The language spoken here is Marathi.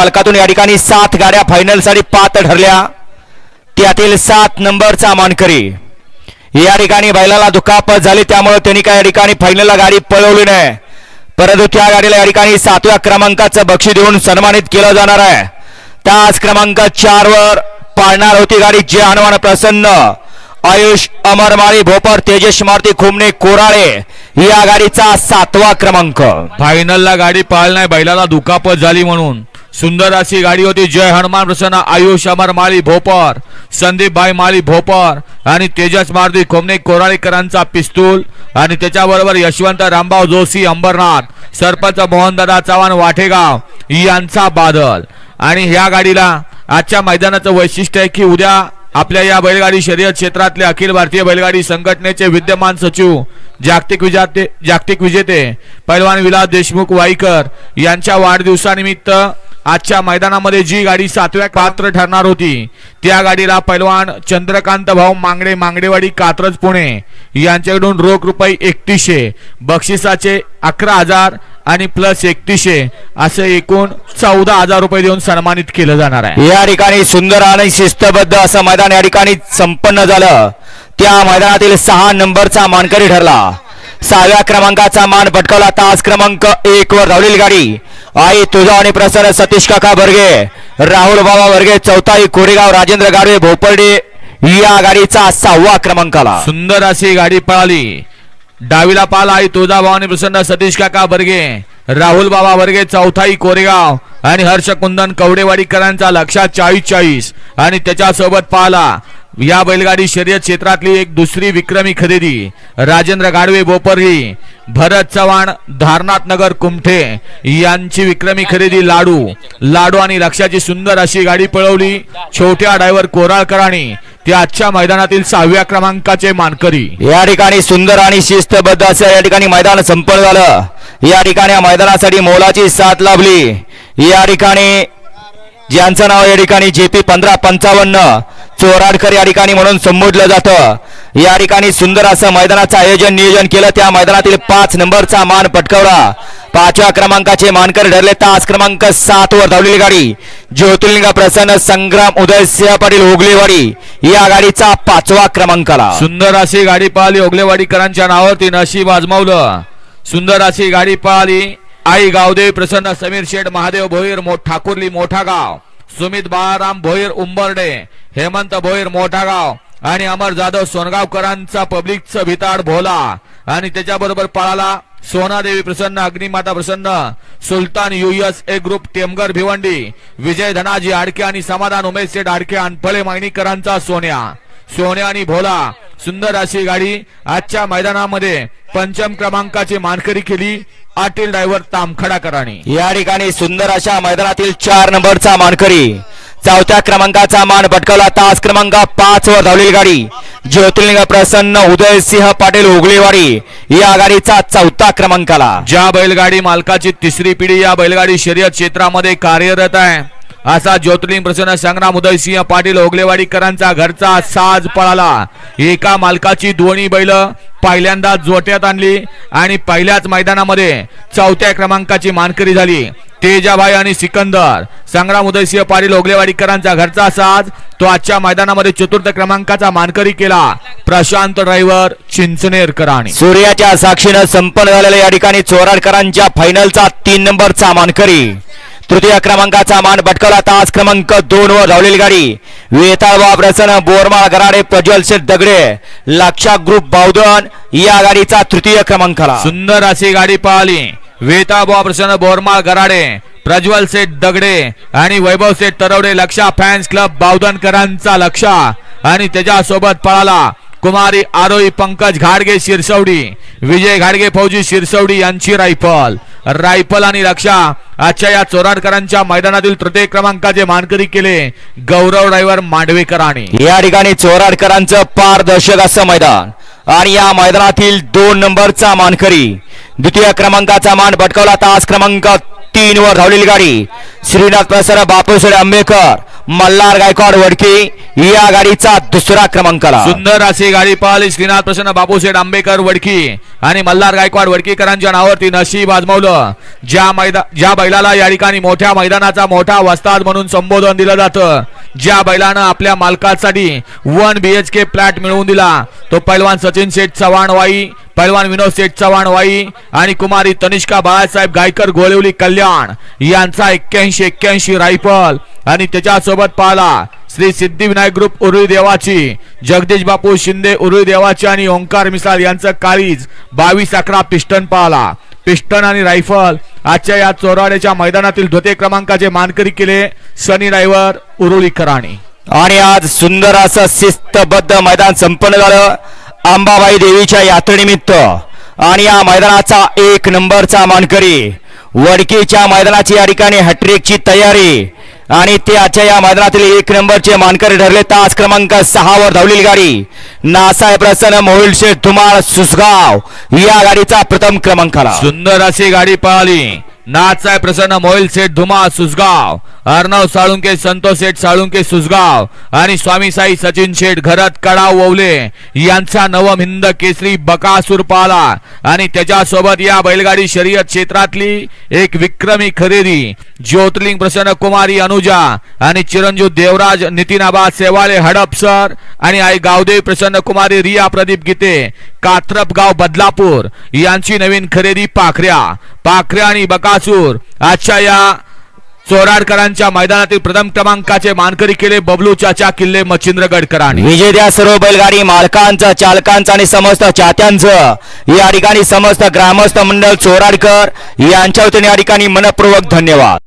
मालकातून या ठिकाणी सात गाड्या फायनलसाठी पात ठरल्या. त्यातील सात नंबरचा मानकरी. या ठिकाणी बैलाला दुखापत झाली त्यामुळे त्यांनी काय या ठिकाणी फायनलला गाडी पळवली नाही. परंतु त्या गाडीला या ठिकाणी सातव्या क्रमांकाचं बक्षीस देऊन सन्मानित केलं जाणार आहे. त्याच क्रमांक चार वर पाळणार होती गाडी जे हनुमान प्रसन्न आयुष अमरमाळी भोपर तेजस मारुती खुमणे कोराळे. या गाडीचा सातवा क्रमांक. फायनलला गाडी पाळणार बैलाला दुखापत झाली म्हणून. सुंदर अशी गाडी होती. जय हनुमान प्रसन्न आयुष अमर माळी भोपर संदीप भाई माळी भोपर आणि तेजस मारुती खोमने कोराळीकरांचा पिस्तूल आणि त्याच्याबरोबर यशवंत रामभाऊ जोशी अंबरनाथ सरपंच मोहनदादा चव्हाण वाठेगाव यांचा बादल. आणि ह्या गाडीला आजच्या मैदानाचं वैशिष्ट्य आहे की उद्या आपल्या या बैलगाडी शर्यत क्षेत्रातले अखिल भारतीय बैलगाडी संघटनेचे विद्यमान सचिव जागतिक विजेते जागतिक विजेते पैलवान विलास देशमुख वाईकर यांच्या वाढदिवसानिमित्त आजच्या मैदानामध्ये जी गाडी सातव्या पात्र ठरणार होती त्या गाडीला पैलवान चंद्रकांत भाऊ मांगडे मांगडेवाडी कात्रज पुणे यांच्याकडून रोख रुपये एकतीसशे बक्षिसाचे अकरा हजार आणि प्लस एकतीसशे असे एकूण चौदा हजार रुपये देऊन सन्मानित केलं जाणार आहे. या ठिकाणी सुंदर आणि शिस्तबद्ध असं मैदान या ठिकाणी संपन्न झालं. त्या मैदानातील सहा नंबरचा मानकरी ठरला. सहाव्या क्रमांकाचा मान पटकावला तास क्रमांक एक वर धावलेली गाडी. आई तुझा आणि प्रसन्न सतीश काका बर्गे राहुल बाबा वर्गे चौथाई कोरेगाव राजेंद्र गाडवे भोपर्डे या गाडीचा सहावा क्रमांकाला. सुंदर अशी गाडी पळाली. डावीला पाल आई तुळजाभवानी प्रसन्न सतीश काका बर्गे राहुल बाबा वर्गे चौथाई कोरेगाव आणि हर्ष कुंदन कवडेवाडीकरांचा लक्षात चाळीस चाळीस आणि त्याच्यासोबत पाहला या बैलगाडी शर्यत क्षेत्रातली एक दुसरी विक्रमी खरेदी. राजेंद्र गाडवे बोपरही भरत चव्हाण धारनाथ नगर कुमठे यांची विक्रमी खरेदी लाडू. लाडू आणि लक्षाची सुंदर अशी गाडी पळवली. छोट्या ड्रायव्हर कोराळकरांनी ते आजच्या मैदानातील सहाव्या क्रमांकाचे मानकरी. या ठिकाणी सुंदर आणि शिस्तबद्ध असं या ठिकाणी मैदान संपन्न झालं. या ठिकाणी या मैदानासाठी मोलाची साथ लाभली. या ठिकाणी ज्यांचं नाव या ठिकाणी जे पी पंधरा पंचावन्न चोराडकर या ठिकाणी म्हणून संबोधलं जातं. या ठिकाणी सुंदर असं मैदानाचं आयोजन नियोजन केलं. त्या मैदानातील पाच नंबरचा मान पटकावला. पाचव्या क्रमांकाचे मानकर ठरले. तास क्रमांक सात वर धावलेली गाडी. ज्योतिर्लिंग प्रसन्न संग्राम उदयसिंह पाटील ओगलेवाडी या गाडीचा पाचवा क्रमांकाला. सुंदर अशी गाडी पळाली ओगलेवाडीकरांच्या नावावरती नशीब आजमावलं. सुंदर अशी गाडी पळाली आई गावदेवी प्रसन्न समीर शेठ महादेव भोईर मो ठाकुरली मोठा गाव. सुमित बाळाराम भोईर उंबर्डे हेमंत भोईर मोठागाव आणि अमर जाधव सोनगावकरांचा पब्लिकचं भिताड भोला. आणि त्याच्याबरोबर पळाला सोनादेवी प्रसन्न अग्निमाता प्रसन्न Sultan US A group Temgar Bhiwandi Vijay Dhanaji Adke आणि समाधान उमेश शेठ आडके अनफळे मागणीकरांचा सोन्या. सोन्या आणि भोला सुंदर अशी गाडी आजच्या मैदानामध्ये पंचम क्रमांकाची मानकरी केली आटील ड्रायव्हर तामखडाकरांनी या ठिकाणी सुंदर अशा मैदानातील चार नंबरचा मानकरी चौथ्या क्रमांकाचा मान पटकावला तास क्रमांक पाच वर धावलेली गाडी. ज्योतिर्लिंग प्रसन्न उदयसिंह पाटील उगलेवाडी या गाडीचा चौथा क्रमांकाला. ज्या बैलगाडी मालकाची तिसरी पिढी या बैलगाडी शर्यत क्षेत्रामध्ये कार्यरत आहे असा ज्योतिर्लिंग प्रसन्न संग्राम उदयसिंह पाटील ओगलेवाडीकरांचा घरचा साज पळाला. एका मालकाची दोन्ही बैल पहिल्यांदा जोट्यात आणली आणि पहिल्याच मैदानामध्ये चौथ्या क्रमांकाची मानकरी झाली. तेजाभाई आणि सिकंदर. संग्राम उदयसिंह पाटील ओगलेवाडीकरांचा घरचा साज तो आजच्या मैदानामध्ये चतुर्थ क्रमांकाचा मानकरी केला. प्रशांत ड्रायव्हर चिंचनेरकरांनी सूर्याच्या साक्षीनं संपन्न झालेल्या या ठिकाणी चोराडकरांच्या फायनलचा तीन नंबरचा मानकरी. तृतीय क्रमांकाचा मान भटकला तास क्रमांक दोन वर धावलेली गाडी. वेताळबा प्रसन्न बोरमाळ गराडे प्रज्वल शेठ दगडे लक्षा ग्रुप बावधन या गाडीचा तृतीय क्रमांकाला. सुंदर अशी गाडी पळाली वेताबा प्रसन्न बोरमाळ गराडे प्रज्वल सेठ दगडे आणि वैभव सेठ तरवडे लक्षा फॅन्स क्लब बावधनकरांचा लक्षा. आणि त्याच्यासोबत पळाला कुमारी आरोही पंकज घाडगे शिरसवडी विजय घाडगे फौजी शिरसवडी यांची रायफल. रायफल आणि लक्षा आजच्या या चोराडकरांच्या मैदानातील तृतीय क्रमांकाचे मानकरी केले गौरव ड्रायव्हर मांडवेकरांनी या ठिकाणी चोराडकरांचं पारदर्शक असं मैदान. आणि या मैदानातील दोन नंबरचा मानकरी द्वितीय क्रमांकाचा मान पटकावला तास क्रमांक तीन वर धावलेली गाडी. श्रीनाथ प्रसन्न बापूसडे आंबेकर मल्हार गायकवाड वडकी या गाडीचा दुसरा क्रमांकाला सुंदर अशी गाडी पळाली श्रीनाथ प्रसन्न बापूशेठ आंबेकर वडकी. आणि मल्हार गायकवाड वडकीकरांच्या नावावरती नशीब आजमावलं. ज्या मैदा ज्या बैलाला या ठिकाणी मोठ्या मैदानाचा मोठा वस्ताद म्हणून संबोधन दिलं जातं ज्या बैलानं आपल्या मालकासाठी one B H K flat मिळवून दिला तो पैलवान सचिन शेठ चव्हाण वाई पैलवान विनोद शेठ चव्हाण वाई आणि कुमारी तनिष्का बाळासाहेब गायकर गोळवली कल्याण यांचा एक्क्याऐंशी एक्क्याऐंशी रायफल. आणि त्याच्यासोबत पाहला श्री सिद्धिविनायक ग्रुप उरुळी देवाची जगदीश बापू शिंदे उरुळी देवाची आणि ओंकार मिसाल यांचं काळीज बावीस अकरा पिस्टन पाहला. पिस्टन आणि रायफल आजच्या या चोराड्याच्या मैदानातील धोते क्रमांकाचे मानकरी केले सनी ड्रायव्हर उरुळीकरांनी आणि आज सुंदर असं शिस्तबद्ध मैदान संपन्न झालं. अंबाबाई देवीच्या यात्रेनिमित्त. आणि या मैदानाचा एक नंबरचा मानकरी वडकीच्या मैदानाची या ठिकाणी हॅट्रिकची तयारी. आणि ते आजच्या या मैदानातील एक नंबरचे मानकरी ठरले तास क्रमांक सहावर धावलेली गाडी. नासाहेब प्रसन्न मोहिल शेठ धुमाळ सुसगाव या गाडीचा प्रथम क्रमांक आला सुंदर अशी गाडी पळाली. नाथसाहेब प्रसन्न मोहिल शेठ धुमा सुसगाव. अर्णव साळुंके संतोष शेठ साळुंके सुसगाव आणि स्वामी साई सचिन शेठ घरत कडाव ववले यांचा नवम हिंद केसरी बकासूर पाला आणि त्याच्यासोबत या बैलगाडी शर्यत क्षेत्रातली एक विक्रमी खरेदी. ज्योतिर्लिंग प्रसन्न कुमारी अनुजा आणि चिरंजीव देवराज नितीनाबा सेवाळे हडपसर आणि आई गावदेव प्रसन्न कुमारी रिया प्रदीप गीते कात्रपगाव बदलापूर यांची नवीन खरेदी पाखऱ्या. पाखऱ्या आणि बकासूर. आजच्या या चोराडकरांच्या मैदानातील प्रथम क्रमांकाचे मानकरी केले बबलू चाचा किल्ले मच्छिंद्रगडकरांनी. विजय द्या सर्व बैलगाडी मालकांचं चालकांचं आणि समस्त चाहत्यांचं या ठिकाणी समस्त ग्रामस्थ मंडळ चोराडकर यांच्या वतीने या ठिकाणी मनपूर्वक धन्यवाद.